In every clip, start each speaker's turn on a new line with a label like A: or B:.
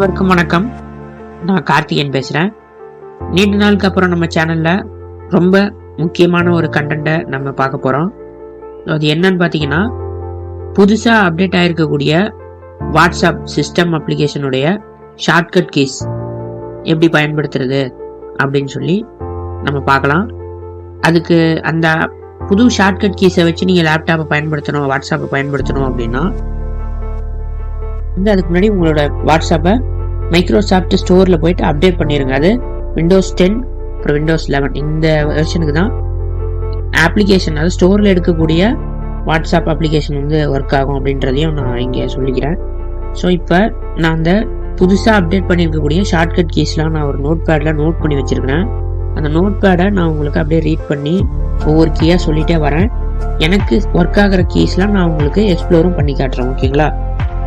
A: அனைவருக்கும் வணக்கம். நான் கார்த்திகேயன் பேசுகிறேன் நீண்ட நாளுக்கு அப்புறம் நம்ம சேனலில் ரொம்ப முக்கியமான ஒரு கண்டென்ட்டை நம்ம பார்க்க போகிறோம் அது என்னன்னு பார்த்தீங்கன்னா புதுசாக அப்டேட் ஆகிருக்கக்கூடிய வாட்ஸ்அப் சிஸ்டம் அப்ளிகேஷனுடைய ஷார்ட்கட் கீஸ் எப்படி பயன்படுத்துறது அப்படின்னு சொல்லி நம்ம பார்க்கலாம். அதுக்கு அந்த புது ஷார்ட்கட் கீஸை வச்சு நீங்கள் லேப்டாப்பை பயன்படுத்தணும் வாட்ஸ்அப்பை பயன்படுத்தணும் அப்படின்னா வந்து அதுக்கு முன்னாடி உங்களோட வாட்ஸ்அப்பை மைக்ரோசாஃப்ட் ஸ்டோரில் போயிட்டு அப்டேட் பண்ணிடுங்க அது விண்டோஸ் டென் அப்புறம் விண்டோஸ் லெவன் இந்த வெர்ஷனுக்கு தான் அப்ளிகேஷன் அதாவது ஸ்டோரில் எடுக்கக்கூடிய வாட்ஸ்அப் அப்ளிகேஷன் வந்து ஒர்க் ஆகும் அப்படின்றதையும் நான் இங்கே சொல்லிக்கிறேன். ஸோ இப்போ நான் அந்த புதுசாக அப்டேட் பண்ணியிருக்கக்கூடிய ஷார்ட்கட் கீஸ்லாம் நான் ஒரு நோட் பேடில் நோட் பண்ணி வச்சுருக்கிறேன். அந்த நோட் பேடை நான் உங்களுக்கு அப்படியே ரீட் பண்ணி ஒவ்வொரு கீயாக சொல்லிகிட்டே வரேன். எனக்கு ஒர்க் ஆகிற கீஸ்லாம் நான் உங்களுக்கு எக்ஸ்ப்ளோரும் பண்ணி காட்டுறேன் ஓகேங்களா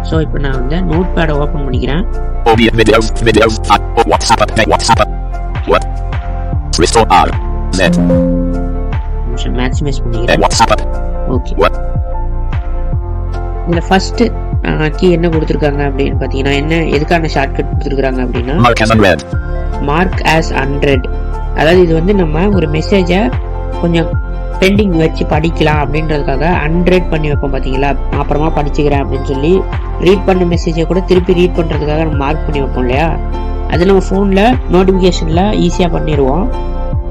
A: ஸோ இப்போ நான் வந்து நோட் பேடை ஓப்பன் பண்ணிக்கிறேன்.
B: Audio videos,
A: மேக்ஸிமைஸ் பண்ணிக்கிறேன் ஓகே
B: What?
A: இதில் கீ என்ன கொடுத்துருக்காங்க அப்படின்னு பார்த்தீங்கன்னா என்ன எதுக்கான ஷார்ட்கட் கொடுத்துருக்காங்க அப்படின்னா மார்க் ஆஸ் ஹண்ட்ரட் அதாவது இது வந்து நம்ம ஒரு மெசேஜை கொஞ்சம் பெண்டிங் வச்சு படிக்கலாம் அப்படின்றதுக்காக ஹண்ட்ரட் பண்ணி வைப்போம் பார்த்தீங்களா அப்புறமா படிச்சுக்கிறேன் அப்படின்னு சொல்லி ரீட் பண்ண மெசேஜை கூட திருப்பி ரீட் பண்ணுறதுக்காக நம்ம மார்க் பண்ணி வைப்போம் இல்லையா? அது நம்ம ஃபோனில் நோட்டிஃபிகேஷனில் ஈஸியாக பண்ணிடுவோம்.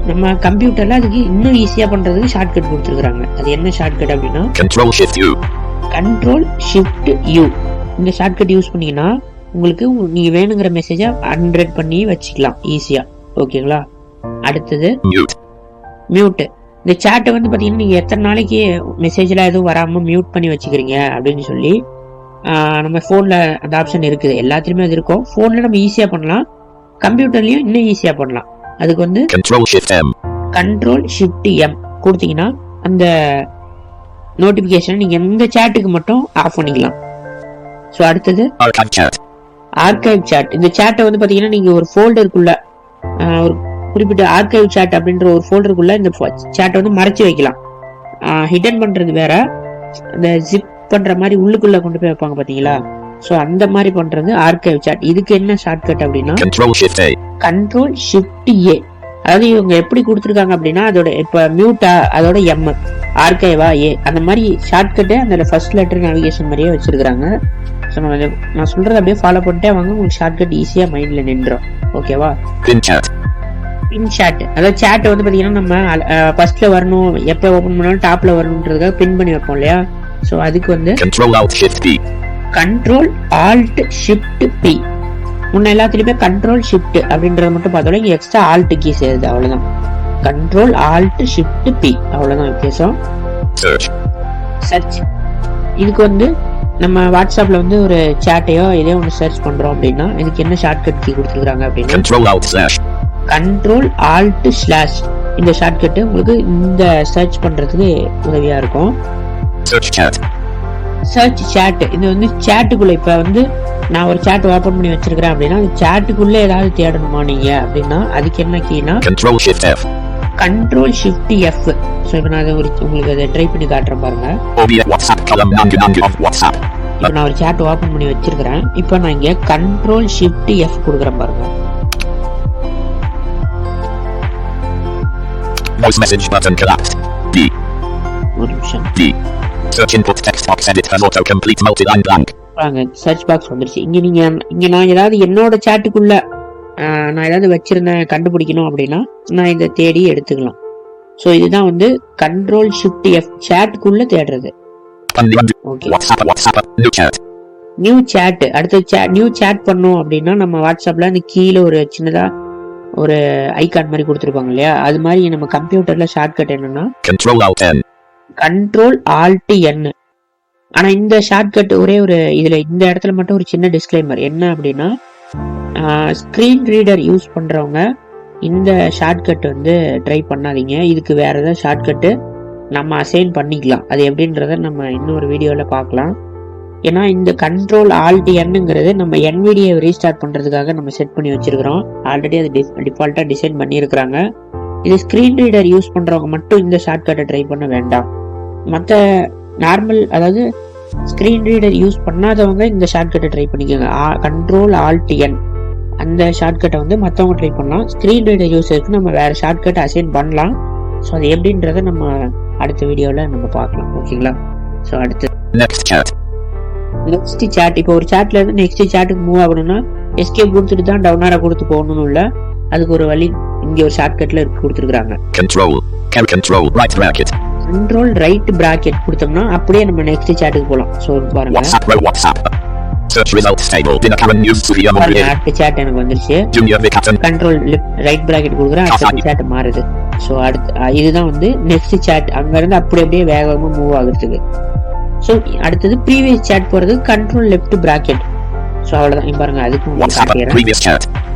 A: நம்ம கம்ப்யூட்டரில் அதுக்கு இன்னும் ஈஸியாக பண்ணுறதுக்கு ஷார்ட்கட் கொடுத்துருக்குறாங்க. அது என்ன ஷார்ட்கட் அப்படின்னா. கண்ட்ரோல் ஷிஃப்ட் யூ இந்த ஷார்ட்கட் யூஸ் பண்ணீங்கன்னா உங்களுக்கு உங்க- நீங்க வேணுங்கிற மெசேஜை ஹண்ட்ரட் பண்ணி வச்சுக்கலாம். ஈஸியா ஓகேங்களா அடுத்தது
B: Mute.
A: இந்த சேட்டை வந்து பார்த்தீங்கன்னா நீங்கள் எத்தனை நாளைக்கு மெசேஜ்லாம் எதுவும் வராமல் மியூட் பண்ணி வச்சுக்கிறீங்க அப்படின்னு சொல்லி நம்ம ஃபோனில் அந்த ஆப்ஷன் இருக்குது. எல்லாத்துலேயுமே அது இருக்கும். ஃபோனில் நம்ம ஈஸியாக பண்ணலாம். கம்ப்யூட்டர்லேயும் இன்னும் ஈஸியாக பண்ணலாம். அதுக்கு வந்து. கண்ட்ரோல் ஷிஃப்ட் எம் கொடுத்தீங்கன்னா அந்த நோட்டிஃபிகேஷன் நீங்கள் எந்த சேட்டுக்கு மட்டும் ஆஃப் பண்ணிக்கலாம். ஸோ அடுத்தது.
B: Archive chat.
A: இந்த சேட்டை வந்து பார்த்தீங்கன்னா நீங்கள் ஒரு ஃபோல்டருக்குள்ள ஒரு குறிப்பிட்ட ஆர்கைவ் chat அப்படின்ற ஒரு ஃபோல்டருக்குள்ள இந்த சேட்டை வந்து மறைச்சு வைக்கலாம். ஹிடன் பண்ணுறது வேற. இந்த ஜிப் பண்ணுற மாதிரி உள்ளுக்குள்ள கொண்டு போய் வைப்பாங்க பார்த்தீங்களா ஸோ அந்த மாதிரி பண்ணுறது ஆர்கைவ் chat. இதுக்கு என்ன ஷார்ட்கட் அப்படின்னா
B: Control Shift A.
A: Control shift A அதாவது இவங்க எப்படி கொடுத்துருக்காங்க அப்படின்னா அதோட இப்போ மியூட்டா அதோட எம் ஆர்கைவா ஏ அந்த மாதிரி ஷார்ட்கட்டே அந்த ஃபர்ஸ்ட் லெட்டர் நேவிகேஷன் மாதிரியே வச்சிருக்காங்க ஸோ நான் சொல்றதை அப்படியே ஃபாலோ பண்ணிட்டே வாங்க. உங்களுக்கு ஷார்ட்கட் ஈஸியாக மைண்டில் நின்றோம் ஓகேவா. பின் chat அதாவது chat வந்து பார்த்தீங்கன்னா நம்ம ஃபர்ஸ்ட்ல வரணும் எப்போ ஓப்பன் பண்ணாலும் டாப்ல வரணுன்றதுக்காக பின் பண்ணி வைப்போம் இல்லையா ஸோ அதுக்கு வந்து. கண்ட்ரோல் ஆல்ட் ஷிஃப்ட் பி முன்ன எல்லாத்துலயுமே கண்ட்ரோல் ஷிஃப்ட் அப்படின்றத மட்டும் பார்த்தோம்னா இங்க எக்ஸ்ட்ரா ஆல்ட் கீ சேருது அவ்வளவுதான் கண்ட்ரோல் ஆல்ட் ஷிஃப்ட் பி அவ்வளவுதான் வித்தியாசம். சர்ச் இதுக்கு வந்து நம்ம வாட்ஸ்அப்ல வந்து ஒரு சேட்டையோ எதையோ ஒன்று சர்ச் பண்றோம் அப்படின்னா இதுக்கு என்ன ஷார்ட்கட் கீ கொடுத்துருக்காங்க அப்படின்னா. கண்ட்ரோல் ஆல்ட் ஸ்லாஷ் இந்த ஷார்ட்கட் உங்களுக்கு இந்த சர்ச் பண்றதுக்கு உதவியா இருக்கும். சர்ச் சேட் இது வந்து சேட்டுக்குள்ள இப்ப வந்து நான் ஒரு சேட் ஓபன் பண்ணி வச்சிருக்கிறேன் அப்படின்னா அந்த சேட்டுக்குள்ள ஏதாவது தேடணுமா நீங்க அப்படின்னா அதுக்கு என்ன கீனா. கண்ட்ரோல் ஷிஃப்ட் எஃப் ஸோ இப்போ நான் அதை ஒரு உங்களுக்கு அதை ட்ரை பண்ணி காட்டுறேன் பாருங்க. இப்போ நான் ஒரு சேட் ஓபன் பண்ணி வச்சிருக்கிறேன். இப்போ நான் இங்க கண்ட்ரோல் ஷிஃப்ட் எஃப் கொடுக்குறேன் பாருங்க.
B: Voice message button collapsed. D. D. Search input text box edit has autocomplete multi-line blank.
A: பாருங்க சர்ச் பாக்ஸ் வந்துருச்சு இங்க நீங்க இங்க நான் ஏதாவது என்னோட சேட்டுக்குள்ள நான் ஏதாவது வச்சிருந்தேன் கண்டுபிடிக்கணும் அப்படின்னா நான் இதை தேடி எடுத்துக்கலாம் ஸோ இதுதான் வந்து கண்ட்ரோல் ஷிஃப்ட் எஃப் சேட்டுக்குள்ள தேடுறது. Okay
B: WhatsApp WhatsApp. New chat.
A: New chat அடுத்த நியூ சேட் பண்ணோம் அப்படின்னா நம்ம வாட்ஸ்அப்ல அந்த கீழே ஒரு சின்னதா ஒரு ஐகான் மாதிரி கொடுத்துருப்பாங்க இல்லையா அது மாதிரி நம்ம கம்ப்யூட்டர்ல ஷார்ட்கட் என்னன்னா. கண்ட்ரோல் ஆல்ட் என் ஆனா இந்த ஷார்ட்கட் ஒரே ஒரு இதுல இந்த இடத்துல மட்டும் ஒரு சின்ன டிஸ்க்ளைமர் என்ன அப்படின்னா ஸ்க்ரீன் ரீடர் யூஸ் பண்றவங்க இந்த ஷார்ட்கட் வந்து ட்ரை பண்ணாதீங்க. இதுக்கு வேற ஏதாவது ஷார்ட்கட்டு நம்ம அசைன் பண்ணிக்கலாம். அது எப்படின்றத நம்ம இன்னொரு வீடியோவில் பார்க்கலாம். ஏன்னா இந்த கண்ட்ரோல் ஆல்ட் என்னங்கிறது நம்ம என்விடியை ரீஸ்டார்ட் பண்ணுறதுக்காக நம்ம செட் பண்ணி வச்சிருக்கிறோம். ஆல்ரெடி அது டிஃபால்ட்டாக டிசைன் பண்ணியிருக்கிறாங்க. இது ஸ்க்ரீன் ரீடர் யூஸ் பண்ணுறவங்க மட்டும் இந்த ஷார்ட்கட்டை ட்ரை பண்ண வேண்டாம். மற்ற நார்மல் அதாவது ஸ்க்ரீன் ரீடர் யூஸ் பண்ணாதவங்க இந்த ஷார்ட்கட்டை ட்ரை பண்ணிக்கோங்க. கண்ட்ரோல் ஆல்ட் என் அந்த ஷார்ட்கட்டை வந்து மற்றவங்க ட்ரை பண்ணலாம். ஸ்க்ரீன் ரீடர் யூஸருக்கு நம்ம வேறு ஷார்ட்கட் அசைன் பண்ணலாம். ஸோ அது எப்படின்றத நம்ம அடுத்த வீடியோவில் நம்ம பார்க்கலாம். ஓகேங்களா ஸோ அடுத்து நெக்ஸ்ட் சேட் இப்போ ஒரு சேட்ல இருந்து நெக்ஸ்ட் சேட்டுக்கு மூவ் ஆகணும்னா எஸ்கேப் கொடுத்துட்டு தான் டவுனாரா கொடுத்து போகணும்னு இல்ல அதுக்கு ஒரு வழி இங்க ஒரு ஷார்ட்கட்ல இருக்கு கொடுத்துருக்காங்க
B: Control. Can control right bracket.
A: Control right bracket கொடுத்தோம்னா அப்படியே நம்ம நெக்ஸ்ட் சேட்டுக்கு போகலாம் ஸோ பாருங்க
B: WhatsApp. Search results table. Dinner Karen News Sufia
A: பாருங்க
B: Mumbai.
A: அடுத்த சேட் எனக்கு வந்துருச்சு
B: Junior Vikatan.
A: Control right bracket கொடுக்குறேன் அடுத்த சேட் மாறுது ஸோ அடுத்து இதுதான் வந்து நெக்ஸ்ட் சேட் அங்க இருந்து அப்படி அப்படியே வேகமா மூவ் ஆகுறதுக்கு ஸோ அடுத்தது ப்ரீவியஸ் சேட் போறது கண்ட்ரோல் லெஃப்ட் பிராக்கெட் ஸோ அவ்வளவுதான் இங்க பாருங்க அதுக்கு.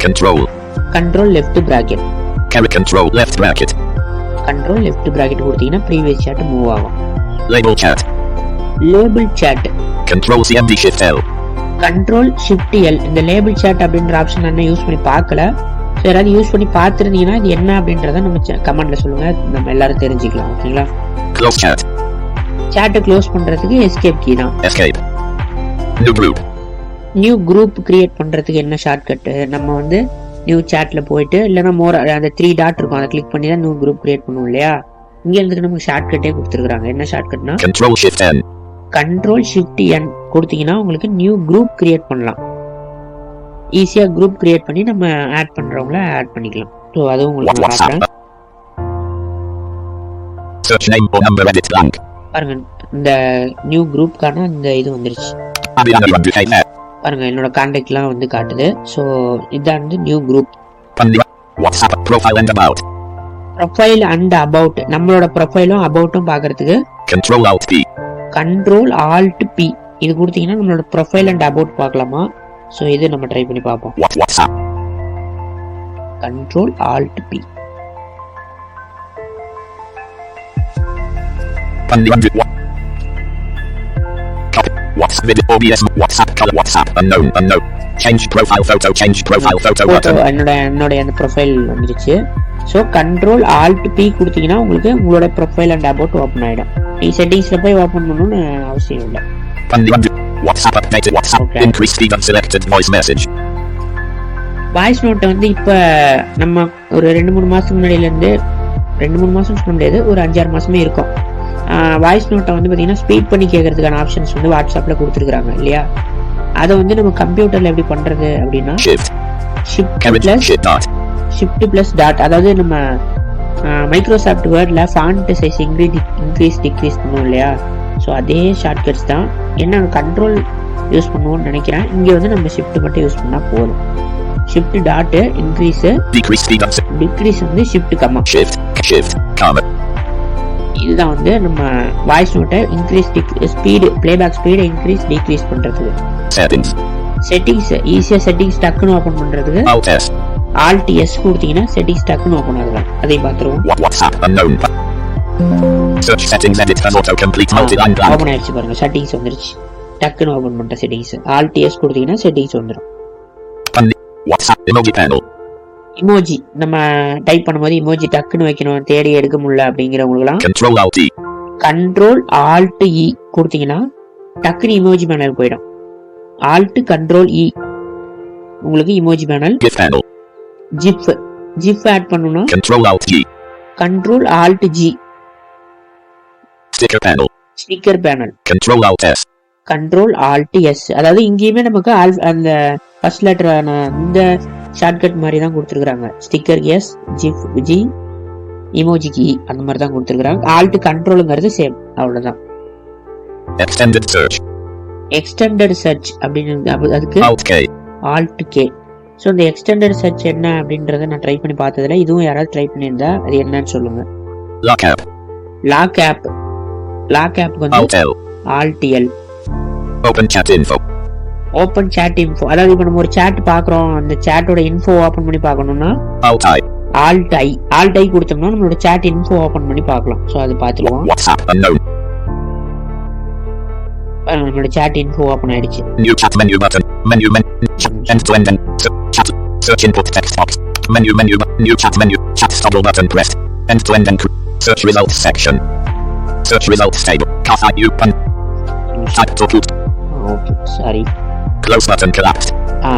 B: Control.
A: Control left
B: bracket control left bracket.
A: Control left bracket கொடுத்தீங்கன்னா ப்ரீவியஸ் சேட் மூவ் ஆகும்
B: Label chat.
A: Label chat
B: Control CMD Shift L.
A: Control shift L இந்த label chat அப்படின்ற option நான் use பண்ணி பார்க்கல ஸோ யாராவது யூஸ் பண்ணி பார்த்துருந்தீங்கன்னா இது என்ன அப்படின்றத நம்ம கமெண்ட்ல சொல்லுங்க நம்ம எல்லாரும் தெரிஞ்சுக்கலாம் ஓகேங்களா
B: Close chat.
A: சேட்டை க்ளோஸ் பண்றதுக்கு எஸ்கேப் கீ தான்.
B: Escape. New group.
A: New group create பண்றதுக்கு என்ன ஷார்ட்கட்டு நம்ம வந்து நியூ சேட்ல போயிட்டு இல்லைன்னா மோர் அந்த த்ரீ டாட் இருக்கும். அதை கிளிக் பண்ணி தான் நியூ குரூப் கிரியேட் பண்ணுவோம் இல்லையா? இங்க இருந்து நமக்கு ஷார்ட்கட்டே கொடுத்துருக்காங்க என்ன ஷார்ட்கட்னா
B: Control Shift N.
A: Control shift N கொடுத்தீங்கன்னா உங்களுக்கு நியூ குரூப் கிரியேட் பண்ணலாம். ஈஸியா குரூப் கிரியேட் பண்ணி நம்ம ஆட் பண்றவங்கள ஆட் பண்ணிக்கலாம். ஸோ அதுவும் உங்களுக்கு நான். காட்டுறேன் பாருங்க இந்த நியூ குரூப்க்கான இந்த இது வந்துருச்சு. பாருங்க என்னோட கான்டாக்ட்லாம் வந்து காட்டுது. ஸோ இதான் வந்து new group
B: Pandi. Profile and about
A: நம்மளோட ப்ரொஃபைலும் அபவுட்டும் பார்க்கறதுக்கு
B: control Alt P.
A: Control alt P இது கொடுத்தீங்கன்னா நம்மளோட ப்ரொஃபைல் அண்ட் அபவுட் பார்க்கலாமா? ஸோ இது நம்ம ட்ரை பண்ணி பார்ப்போம்.
B: Control alt P unlimited What's video OBS WhatsApp call WhatsApp unknown unknown change profile photo change profile photo button
A: என்னோட என்னோட அந்த ப்ரொஃபைல் வந்துருச்சு ஸோ கண்ட்ரோல் ஆல்ட் பி கொடுத்தீங்கன்னா உங்களுக்கு உங்களோட ப்ரொஃபைல் அண்ட் அபவுட் ஓப்பன் ஆகிடும் நீ செட்டிங்ஸில் போய் ஓப்பன் பண்ணணும்னு அவசியம் இல்லை
B: WhatsApp update WhatsApp increase speed on selected voice message
A: voice நோட்டை வந்து இப்போ நம்ம ஒரு ரெண்டு மூணு மாதத்துக்கு முன்னாடியிலேருந்து ரெண்டு மூணு மாதம் சொல்ல முடியாது ஒரு அஞ்சாறு மாதமே இருக்கும் வாய்ஸ் நோட்டை வந்து பார்த்தீங்கன்னா ஸ்பீட் பண்ணி கேட்கறதுக்கான ஆப்ஷன்ஸ் வந்து வாட்ஸ்அப்பில் கொடுத்துருக்காங்க இல்லையா அதை வந்து நம்ம கம்ப்யூட்டரில் எப்படி பண்ணுறது அப்படின்னா.
B: Shift.
A: Plus.
B: Shift
A: plus dot அதாவது நம்ம மைக்ரோசாஃப்ட் வேர்டில் font size increase increase decrease பண்ணுவோம் இல்லையா ஸோ அதே ஷார்ட்கட்ஸ் தான் என்ன கண்ட்ரோல் யூஸ் பண்ணுவோம்னு நினைக்கிறேன் இங்கே வந்து நம்ம ஷிஃப்ட் மட்டும் யூஸ் பண்ணால் போதும் ஷிஃப்ட் டாட்டு இன்க்ரீஸு டிக்ரீஸ் வந்து ஷிஃப்ட் கம்மா
B: shift.
A: இதுதான் வந்து நம்ம வாய்ஸ் நோட்டை இன்க்ரீஸ் ஸ்பீடு பிளேபேக் ஸ்பீடை இன்க்ரீஸ் டிக்ரீஸ்
B: Settings.
A: செட்டிங்ஸ் ஈஸியாக செட்டிங்ஸ் டக்குன்னு
B: Alt S.
A: ஆல்ட் எஸ் கொடுத்தீங்கன்னா செட்டிங்ஸ் டக்குன்னு ஓப்பன் ஆகலாம் அதை
B: unknown. Search settings edit as autocomplete multi-line blank.
A: Open ஆயிடுச்சு பாருங்க செட்டிங்ஸ் வந்துருச்சு டக்குன்னு ஓப்பன் பண்ணிட்ட செட்டிங்ஸ் ஆல்ட் எஸ் கொடுத்தீங்கன்னா settings
B: Pandi. WhatsApp emoji panel.
A: Emoji நம்ம டைப் பண்ணும்போது இமோஜி டக்குன்னு வைக்கணும் தேடி எடுக்க முடியல அப்படிங்கிறவங்களுக்குலாம்
B: E.
A: கண்ட்ரோல் ஆல்ட் இ கொடுத்தீங்கன்னா டக்குன்னு இமோஜி பேனல் போயிடும் ஆல்ட் கண்ட்ரோல் இ உங்களுக்கு
B: emoji panel.
A: GIF GIF add G.
B: Control alt G Sticker panel.
A: Sticker panel
B: Control Alt S.
A: Control alt S அதாவது இங்கேயுமே நமக்கு அந்த ஃபர்ஸ்ட் லெட்டரான இந்த ஷார்ட்கட் மாதிரி தான் கொடுத்துருக்காங்க sticker S GIF G emoji கி அந்த மாதிரி தான் கொடுத்துருக்காங்க ஆல்ட் கண்ட்ரோலுங்கிறது சேம் அவ்வளவுதான்
B: Extended search.
A: எக்ஸ்டெண்டட் சர்ச் அப்படின்னு அது- அதுக்கு. ஆல்ட் கே ஸோ இந்த எக்ஸ்டெண்டட் சர்ச் என்ன அப்படின்றத நான் ட்ரை பண்ணி பார்த்ததுல இதுவும் யாராவது ட்ரை பண்ணியிருந்தா அது என்னன்னு சொல்லுங்க
B: Lock app.
A: Lock app lock ஆப்க்கு வந்து
B: Alt L.
A: Alt L
B: Open chat info.
A: Open chat info அதாவது இப்போ நம்ம ஒரு சேட் பார்க்குறோம் அந்த சேட்டோட இன்ஃபோ ஓப்பன் பண்ணி பார்க்கணும்னா
B: Alt I.
A: Alt I alt I கொடுத்தோம்னா நம்மளோட சேட் இன்ஃபோ ஓப்பன் பண்ணி பார்க்கலாம் ஸோ அது பார்த்துருவோம்
B: WhatsApp unknown.
A: பாருங்க, நம்மளோட சேட் இன்ஃபோ ஓப்பன் ஆயிடுச்சு
B: New chat menu button. Menu men. Chat. End to end. end. Se- Chat. Search input text box. Menu menu. bu- New chat menu. Chat toggle button pressed. End to end. encrypt. Search results section. Search results table. Katha U. Pun. Chat to put.
A: Okay sorry
B: Close button collapsed.
A: ஆ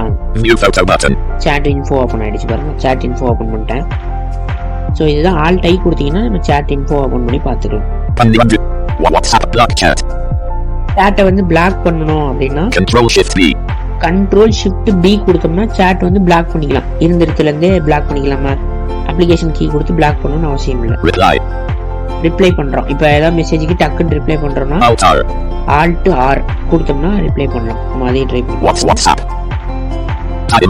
B: New photo button.
A: Chat info open ஆயிடுச்சு பாருங்க chat info open பண்ணிட்டேன் so இதுதான் alt I கொடுத்தீங்கன்னா நம்ம chat info open பண்ணி பார்த்துக்கலாம்.
B: WhatsApp block chat.
A: சேட்டை வந்து பிளாக் பண்ணணும் அப்படின்னா
B: Control shift B.
A: Control shift B கொடுத்தோம்னா சேட் வந்து பிளாக் பண்ணிக்கலாம் இருந்த இடத்துல இருந்தே பிளாக் பண்ணிக்கலாமா அப்ளிகேஷன் கீ கொடுத்து பிளாக் பண்ணணும்னு அவசியம் இல்லை
B: Reply.
A: ரிப்ளை பண்றோம் இப்போ ஏதாவது மெசேஜுக்கு டக்குன்னு ரிப்ளை பண்றோம்னா. ஆல்ட் ஆர் கொடுத்தோம்னா ரிப்ளை பண்ணலாம் நம்ம அதையும் ட்ரை?
B: Type.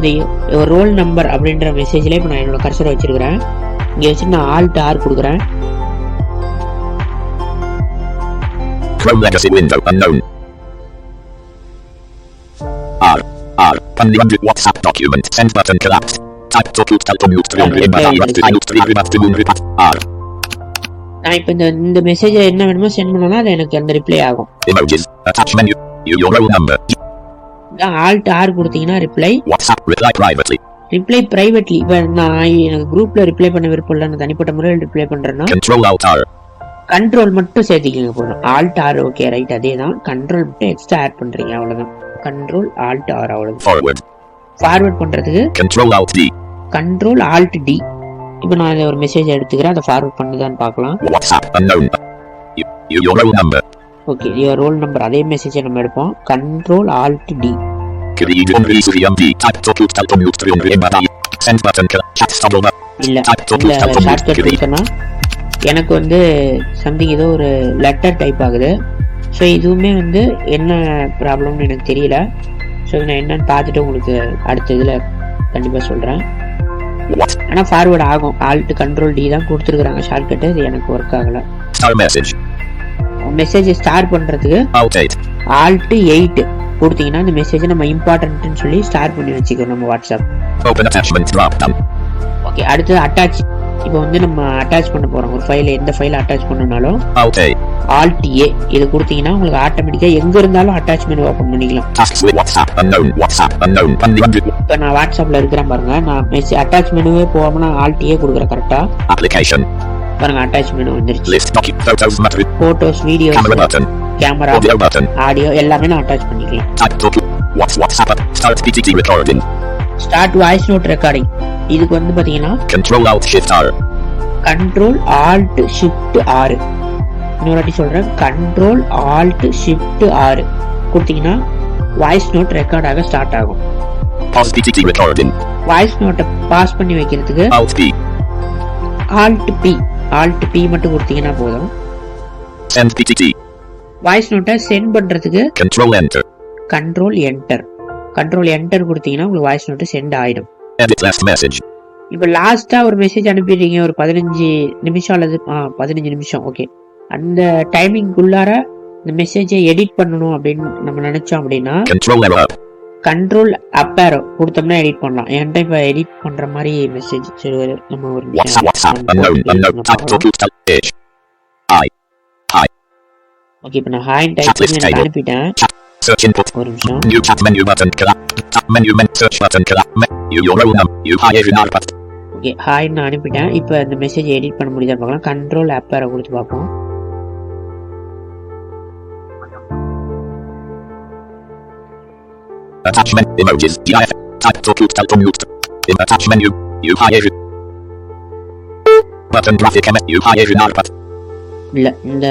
A: இந்த ரோல் நம்பர் அப்படின்ற மெசேஜ்ல இப்போ நான் என்னோட கர்சரை வச்சிருக்கிறேன் இங்க வச்சு நான் ஆல்ட் ஆர் கொடுக்குறேன்
B: Chrome legacy window unknown. R. R. Pandiwandu WhatsApp document. Send button collapsed. Type to put telto mute 300
A: Okay, நான் இப்போ இந்த இந்த மெசேஜ் என்ன வேணுமோ சென்ட் பண்ணனா அது எனக்கு அந்த ரிப்ளை ஆகும். ஆல்ட் ஆர் கொடுத்தீங்கன்னா ரிப்ளை. ரிப்ளை பிரைவேட்லி இப்போ நான் எனக்கு குரூப்ல ரிப்ளை பண்ண விருப்பம் இல்லை நான் தனிப்பட்ட முறையில் ரிப்ளை பண்றேன்னா. கண்ட்ரோல் மட்டும் சேர்த்திக்கங்க போதும் ஆல்ட் ஆர் ஓகே ரைட் அதே தான் கண்ட்ரோல் மட்டும் எக்ஸ்ட்ரா ஆட் பண்றீங்க அவ்வளவுதான் கண்ட்ரோல் ஆல்ட் ஆர் அவ்வளவுதான். ஃபார்வர்ட் பண்றதுக்கு. கண்ட்ரோல் ஆல்ட் டி இப்போ நான் இதை ஒரு மெசேஜ் எடுத்துக்கிறேன் அதை ஃபார்வர்ட் பண்ணுதான்னு பார்க்கலாம். ஓகே ரோல் நம்பர் அதே மெசேஜை நம்ம எடுப்போம் control alt D
B: Creed on release VMD. Type to put telto mute 300 ribat Send button coll- chat stoggle button.
A: இல்ல
B: Type to
A: இல்ல
B: put telto mute
A: shortcut
B: Creed.
A: கொடுத்தோன்னா எனக்கு வந்து சம்திங் ஏதோ ஒரு லெட்டர் டைப் ஆகுது ஸோ இதுவுமே வந்து என்ன ப்ராப்ளம்னு எனக்கு தெரியல ஸோ நான் என்னன்னு பார்த்துட்டு உங்களுக்கு அடுத்த இதில் கண்டிப்பாக சொல்கிறேன்? ஆனால் ஃபார்வர்ட் ஆகும் ஆல்ட் கண்ட்ரோல் டி தான் கொடுத்துருக்குறாங்க ஷார்ட்கட்டு இது எனக்கு ஒர்க் ஆகலை. மெசேஜை ஸ்டார்ட் பண்ணுறதுக்கு
B: Alt 8.
A: ஆல்ட் எயிட் கொடுத்தீங்கன்னா இந்த மெசேஜை நம்ம இம்பார்ட்டன்ட்னு சொல்லி ஸ்டார்ட் பண்ணி வச்சுக்கிறோம் நம்ம வாட்ஸ்அப். ஓகே அடுத்தது அட்டாச் இப்போ வந்து நம்ம அட்டாச் பண்ண போகிறோம் ஒரு ஃபைலை எந்த ஃபைலை அட்டாச் பண்ணனாலும். ஆல்ட் ஏ இது கொடுத்தீங்கன்னா உங்களுக்கு ஆட்டோமேட்டிக்காக எங்கே இருந்தாலும் அட்டாச்மெண்ட் ஓப்பன் பண்ணிக்கலாம். இப்போ நான் வாட்ஸ்அப்பில் இருக்கிறேன் பாருங்க நான் மெசேஜ் அட்டாச் மெனுவே போகாம நான் ஆல்ட் ஏ கொடுக்குறேன் கரெக்டாக. பாருங்க அட்டாச் மெனு வந்துருச்சு.
B: Photos button.
A: கேமரா. ஆடியோ எல்லாமே நான் அட்டாச் பண்ணிக்கலாம் ஸ்டார்ட் வாய்ஸ் நோட் ரெக்கார்டிங் இதுக்கு வந்து பார்த்தீங்கன்னா
B: Control Alt Shift R.
A: Control alt shift ஆறு இன்னொரு வாட்டி சொல்கிறேன் கண்ட்ரோல் ஆல்ட் ஷிஃப்ட் ஆறு கொடுத்தீங்கன்னா வாய்ஸ் நோட் ரெக்கார்ட் ஆக ஸ்டார்ட் ஆகும். வாய்ஸ் நோட்டை பாஸ் பண்ணி வைக்கிறதுக்கு
B: P.
A: Alt P alt P மட்டும் கொடுத்தீங்கன்னா போதும். வாய்ஸ் நோட்டை சென்ட் பண்ணுறதுக்கு
B: Control Enter.
A: Control enter control enter கொடுத்தீங்கன்னா உங்களுக்கு வாய்ஸ் நோட்டு சென்ட்
B: message.
A: இப்போ லாஸ்ட்டாக ஒரு மெசேஜ் அனுப்பிடுறீங்க ஒரு பதினஞ்சு நிமிஷம் அல்லது பதினஞ்சு நிமிஷம் ஓகே அந்த டைமிங்குள்ளார இந்த மெசேஜை எடிட் பண்ணணும் அப்படின்னு நம்ம நினைச்சோம் அப்படின்னா. கண்ட்ரோல் அப்பேரோ கொடுத்தோம்னா எடிட் பண்ணலாம் என்கிட்ட இப்போ எடிட் பண்ற மாதிரி மெசேஜ் சரி நம்ம ஒரு. ஓகே இப்போ நான் ஹாய் டைப் பண்ணி. அனுப்பிட்டேன்
B: Search input. New chat menu button. Tap menu men search button you your roll number. You hire in our
A: okay hi நான் அனுப்பிட்டேன் இப்போ இந்த மெசேஜ் எடிட் பண்ண முடியுதான்னு பார்க்கலாம் கண்ட்ரோல் அப்பேரோ கொடுத்து பார்ப்போம்
B: Attachment emojis. GIF. Type to put telto mute. In attach menu. You hire. Button graphic M. You hire in our
A: இல்லை இந்த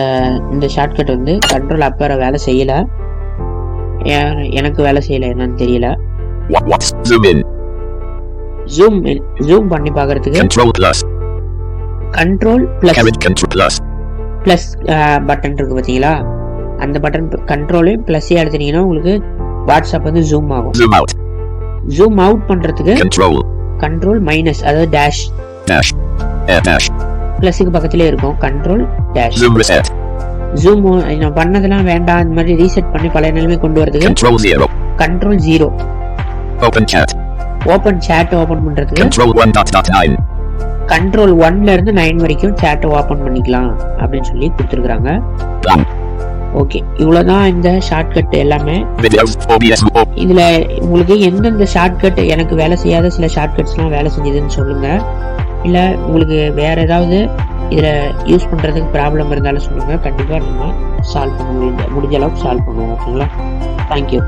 A: இந்த ஷார்ட்கட் வந்து கண்ட்ரோல் அப்பேரோ வேலை செய்யல எனக்கு வேலை செய்யல என்னன்னு தெரியல. ஜூம் ஜூம் பண்ணி plus.
B: Control plus control plus.
A: Plus button இருக்கு பார்த்தீங்களா அந்த பட்டன் கண்ட்ரோலே ப்ளஸ்ஸே அழுத்தினீங்கன்னா உங்களுக்கு வாட்ஸ்அப் வந்து ஜூம் ஆகும். ஜூம் அவுட் பண்ணுறதுக்கு
B: Control.
A: கண்ட்ரோல் மைனஸ் அதாவது டேஷ்
B: dash.
A: ப்ளஸுக்கு பக்கத்திலே இருக்கும் கண்ட்ரோல் டேஷ். ஜூம் நான் பண்ணதெல்லாம் வேண்டாம் இந்த மாதிரி ரீசெட் பண்ணி பழைய நிலைமை கொண்டு வரதுக்கு
B: Control zero.
A: Control zero
B: Open chat.
A: Open chat open பண்ணுறதுக்கு
B: Control one dot dot nine.
A: Control ஒன்ல இருந்து நைன் வரைக்கும் சேட்டை ஓப்பன் பண்ணிக்கலாம் அப்படின்னு சொல்லி கொடுத்துருக்குறாங்க
B: Done.
A: ஓகே இவ்வளோதான் இந்த ஷார்ட்கட் எல்லாமே இதுல உங்களுக்கு எந்தெந்த ஷார்ட்கட் எனக்கு வேலை செய்யாத சில ஷார்ட்கட்ஸ்லாம் வேலை செஞ்சதுன்னு சொல்லுங்க இல்ல உங்களுக்கு வேற ஏதாவது இதில் யூஸ் பண்ணுறதுக்கு ப்ராப்ளம் இருந்தாலும் சொல்லுங்கள் கண்டிப்பாக நம்ம சால்வ் பண்ண முடியும். முடிஞ்ச அளவுக்கு சால்வ் பண்ணுவோம் ஓகேங்களா தேங்க்யூ